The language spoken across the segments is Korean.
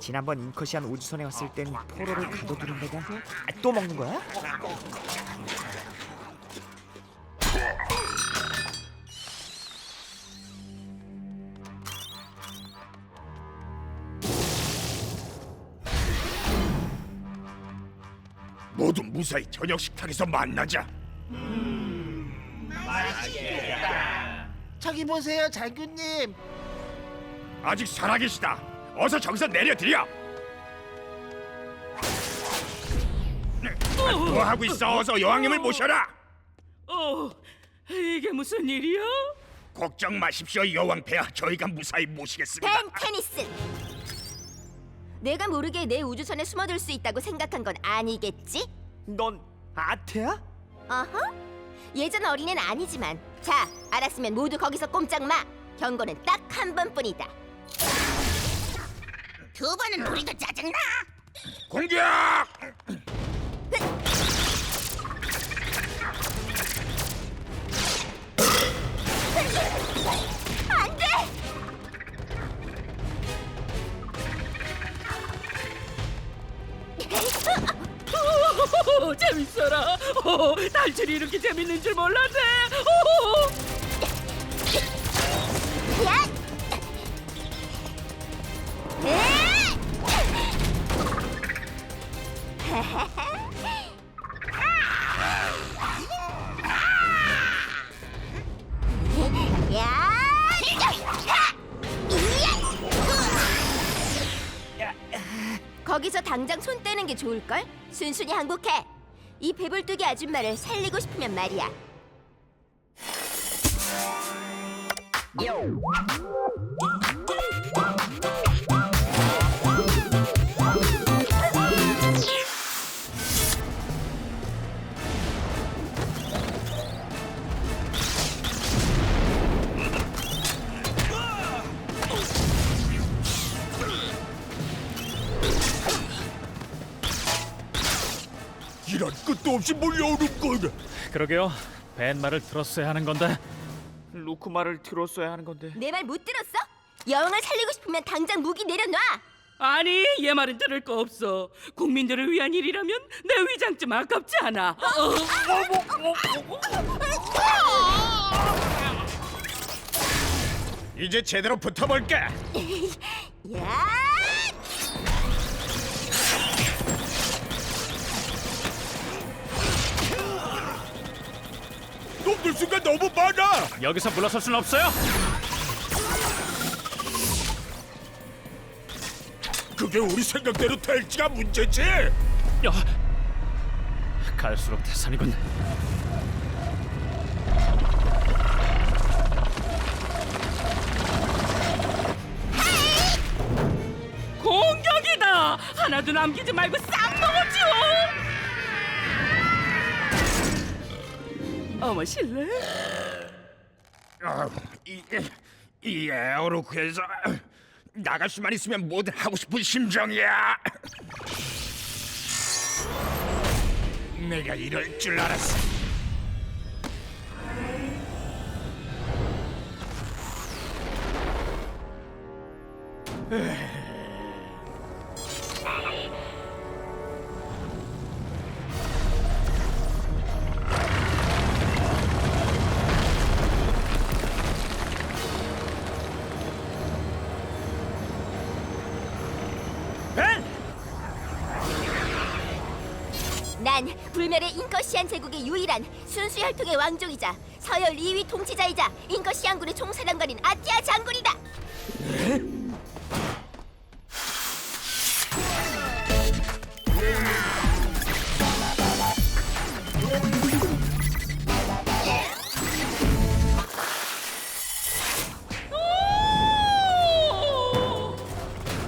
지난번 인커시안 우주선에 왔을 땐 포로를 가둬두는 데다 아, 또 먹는 거야? 모두 무사히 저녁 식탁에서 만나자. 저기 보세요, 장군님. 아직 살아계시다. 어서 저기서 내려드려. 뭐 하고 있어? 어서 여왕님을 모셔라. 어, 이게 무슨 일이야? 걱정 마십시오, 여왕 폐하. 저희가 무사히 모시겠습니다. 벤 테니스. 내가 모르게 내 우주선에 숨어들 수 있다고 생각한 건 아니겠지? 넌 아태야? 어허. 예전 어린애는 아니지만 자, 알았으면 모두 거기서 꼼짝 마. 경고는 딱 한 번뿐이다. 두 번은 우리도 짜증나. 공격! 오, 재밌어라. 오, 탈출이 이렇게 재밌는 줄 몰랐네. 오, 야! 에! 야! 거기서 당장 손 떼는 게 좋을걸? 순순히 항복해. 이 배불뚝이 아줌마를 살리고 싶으면 말이야. 이런 끝도 없이 몰려오는 건 그러게요. 벤 말을 들었어야 하는 건데. 루크 말을 들었어야 하는 건데 내 말 못 들었어? 여왕을 살리고 싶으면 당장 무기 내려놔. 아니, 얘 말은 들을 거 없어. 국민들을 위한 일이라면 내 위장 좀 아깝지 않아. 어, 이제 제대로 붙어볼게. 야! 놈들 수가 너무 많아. 여기서 물러설 순 없어요. 그게 우리 생각대로 될지가 문제지. 야, 갈수록 태산이군. 공격이다. 하나도 남기지 말고 싹 먹어줘. 실례. 아, 이, 이 에어로크에서 나갈 수만 있으면 뭐든 하고 싶은 심정이야. 내가 이럴 줄 알았어. 벤! 불멸의 인커시안 제국의 유일한 순수 혈통의 왕족이자 서열 2위 통치자이자 인커시안군의 총사령관인 아티아 장군이다.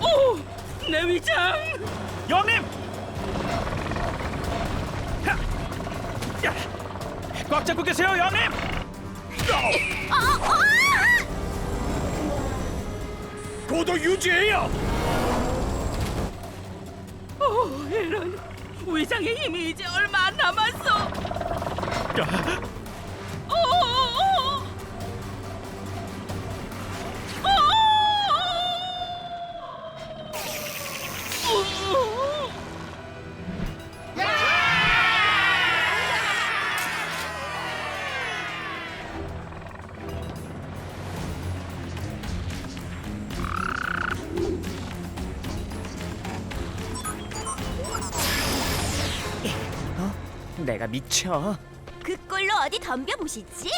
오, 내 위장. 여왕님! 꽉 잡고 계세요, 여왕님! 고도 유지해요. 오, 이런 위장의 힘이 이제 얼마 안 남았어. 야, 내가 미쳐. 그 꼴로 어디 덤벼 보시지.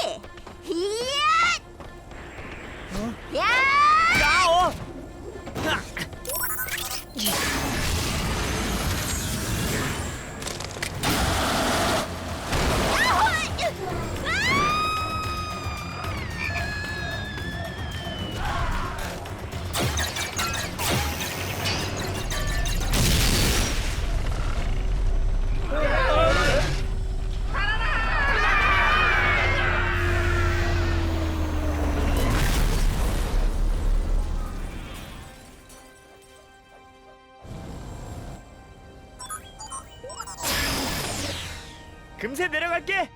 이 금세 내려갈게.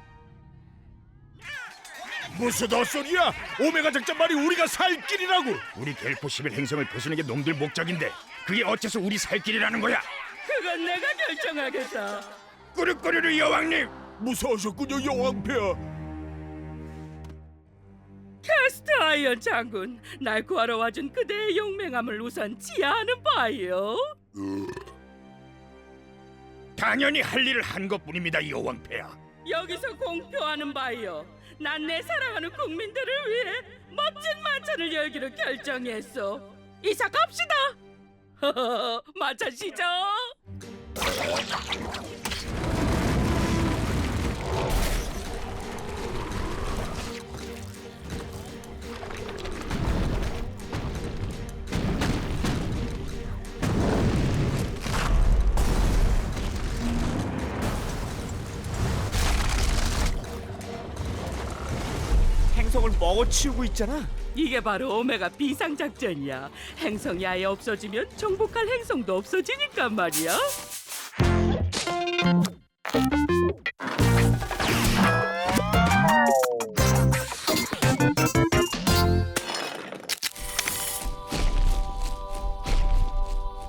무슨 헛소리야? 오메가 작전말이 우리가 살 길이라고. 우리 델포 11 행성을 부수는 게 놈들 목적인데 그게 어째서 우리 살 길이라는 거야? 그건 내가 결정하겠다. 꾸르꾸르르 여왕님. 무서우셨군요 여왕폐하. 캐스트 아이언 장군, 날 구하러 와준 그대의 용맹함을 우선 지하하는 바요. 당연히 할 일을 한 것뿐입니다, 여왕폐하. 여기서 공표하는 바요. 난 내 사랑하는 국민들을 위해 멋진 만찬을 열기로 결정했어. 이사 갑시다. 마차시죠. 행성을 먹어치우고 있잖아. 이게 바로 오메가 비상 작전이야. 행성이 아예 없어지면 정복할 행성도 없어지니까 말이야.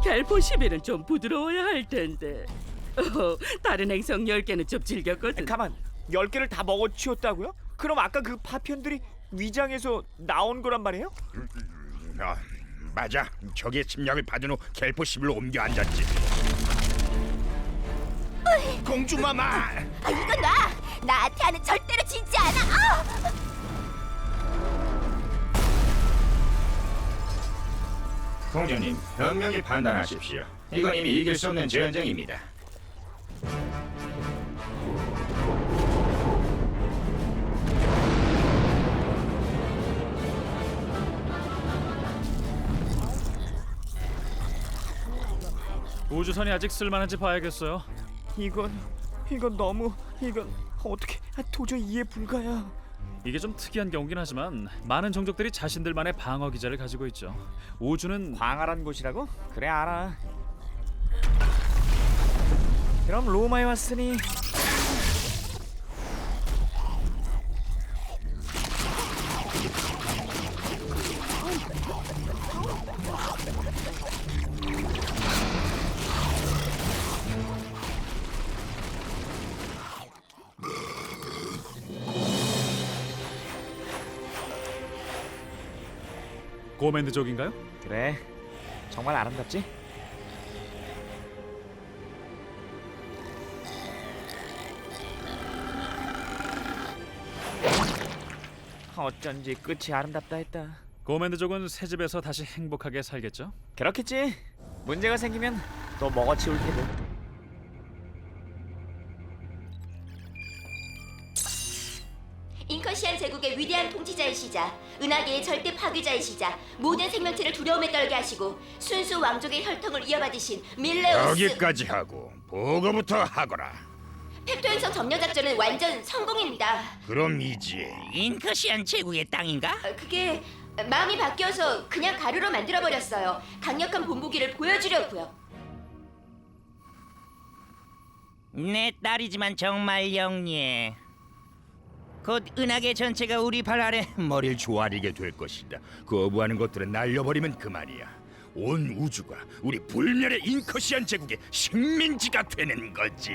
갤포 11은 좀 부드러워야 할 텐데. 어, 다른 행성 10개는 좀 질겼거든. 가만. 열 개를 다 먹어치웠다고요? 그럼 아까 그 파편들이 위장에서 나온 거란 말이에요? 아, 맞아. 적의 침략을 받은 후 갤포 11로 옮겨 앉았지. 공주마마. 아, 이건 놔! 나한테는 절대로 지지 않아! 아! 공주님, 현명히 판단하십시오. 이건 이미 이길 수 없는 전쟁입니다. 우주선이 아직 쓸만한지 봐야겠어요. 이건 이건 너무 이건 어떻게 아, 도저히 이해 불가야. 이게 좀 특이한 경우긴 하지만 많은 종족들이 자신들만의 방어 기자를 가지고 있죠. 우주는 광활한 곳이라고? 그래 알아. 그럼 로마에 왔으니 고멘드족인가요? 그래 정말 아름답지? 어쩐지 끝이 아름답다 했다. 고멘드족은 새 집에서 다시 행복하게 살겠죠. 그렇겠지. 문제가 생기면 또 먹어치울 테고. 제국의 위대한 통치자이시자 은하계의 절대 파괴자이시자 모든 생명체를 두려움에 떨게 하시고 순수 왕족의 혈통을 이어받으신 밀레오스 여기까지 하고 보고부터 하거라. 펩토 행성 점령 작전은 완전 성공입니다. 그럼 이제 인커시안 제국의 땅인가? 어, 그게 마음이 바뀌어서 그냥 가루로 만들어 버렸어요. 강력한 본보기를 보여주려고요. 내 딸이지만 정말 영리해. 곧 은하계 전체가 우리 발 아래 머리를 조아리게 될 것이다. 거부하는 것들은 날려버리면 그만이야. 온 우주가 우리 불멸의 인커시안 제국의 식민지가 되는 거지.